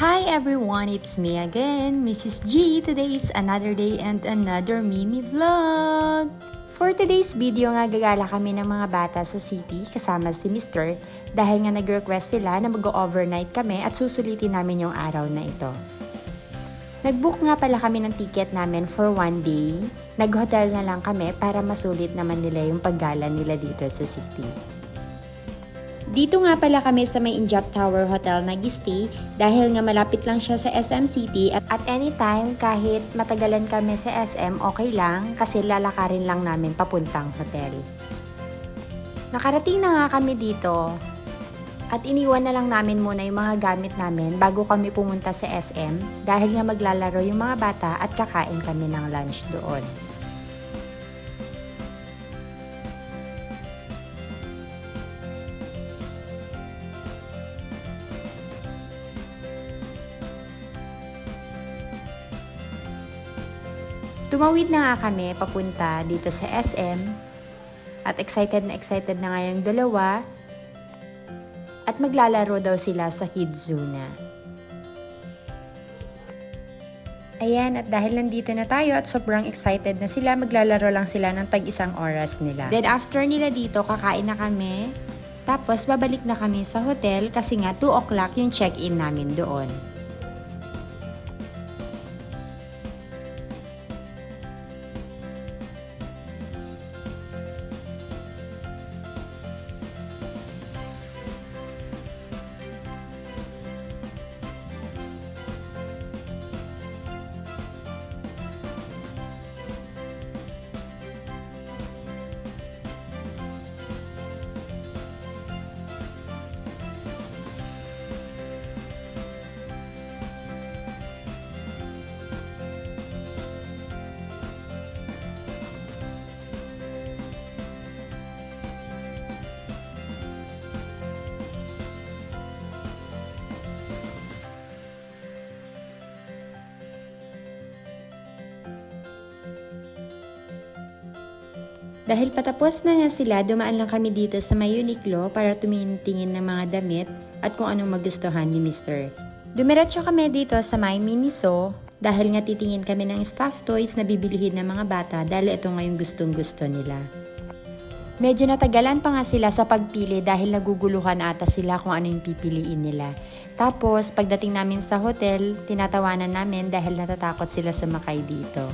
Hi everyone, it's me again, Mrs. G. Today is another day and another mini vlog. For today's video nga gagala kami ng mga bata sa city kasama si Mr. dahil nga nag-request sila na mag-overnight kami at susulitin namin yung araw na ito. Nag-book nga pala kami ng ticket namin for one day. Nag-hotel na lang kami para masulit naman nila yung paggala nila dito sa city. Dito nga pala kami sa may Injap Tower Hotel nag-stay dahil nga malapit lang siya sa SM City at at anytime kahit matagalan kami sa SM okay lang kasi lalakarin lang namin papuntang hotel. Nakarating na nga kami dito at iniwan na lang namin muna yung mga gamit namin bago kami pumunta sa SM dahil nga maglalaro yung mga bata at kakain kami ng lunch doon. Tumawid na nga kami papunta dito sa SM at excited na excited na nga yung dalawa at maglalaro daw sila sa Kids Zona. Ayan, at dahil nandito na tayo at sobrang excited na sila, maglalaro lang sila ng tag-isang oras nila. Then after nila dito, kakain na kami. Tapos babalik na kami sa hotel kasi nga 2 o'clock yung check-in namin doon. Dahil patapos na nga sila, dumaan lang kami dito sa may Uniqlo para tumingin ng mga damit at kung anong magustuhan ni Mr. Dumiretso kami dito sa may Miniso dahil nga titingin kami ng stuffed toys na bibilihin ng mga bata dahil ito nga yung gustong gusto nila. Medyo natagalan pa nga sila sa pagpili dahil naguguluhan ata sila kung ano yung pipiliin nila. Tapos, pagdating namin sa hotel, tinatawanan namin dahil natatakot sila sumakay dito.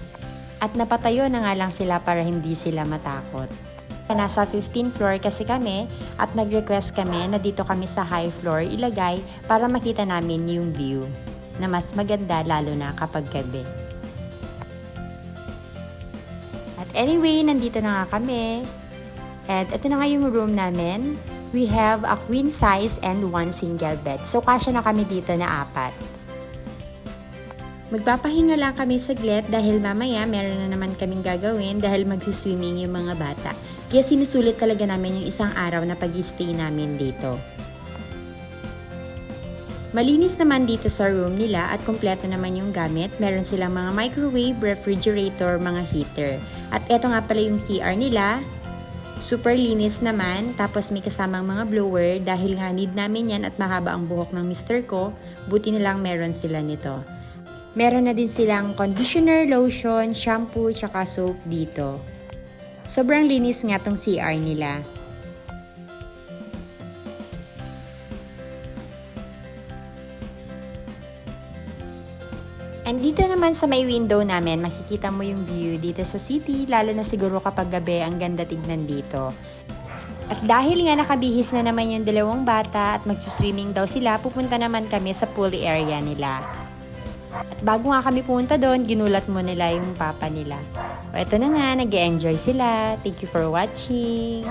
At napatayo na nga lang sila para hindi sila matakot. Nasa 15th floor kasi kami at nag-request kami na dito kami sa high floor ilagay para makita namin yung view na mas maganda lalo na kapag gabi. At anyway, nandito na nga kami. At ito na nga yung room namin. We have a queen size and one single bed. So, kasya na kami dito na apat. Magpapahinga lang kami saglit dahil mamaya meron na naman kaming gagawin dahil magsiswimming yung mga bata. Kaya sinusulit talaga namin yung isang araw na pag-stay namin dito. Malinis naman dito sa room nila at kompleto naman yung gamit. Meron silang mga microwave, refrigerator, mga heater. At eto nga pala yung CR nila. Super linis naman, tapos may kasamang mga blower dahil nga need namin yan at mahaba ang buhok ng mister ko. Buti na lang meron sila nito. Meron na din silang conditioner, lotion, shampoo, tsaka soap dito. Sobrang linis nga tong CR nila. And dito naman sa may window namin, makikita mo yung view dito sa city, lalo na siguro kapag gabi, ang ganda tignan dito. At dahil nga nakabihis na naman yung dalawang bata at magsiswimming daw sila, pupunta naman kami sa pool area nila. At bago nga kami pumunta doon, ginulat mo nila yung papa nila. O eto na nga, nag enjoy sila. Thank you for watching.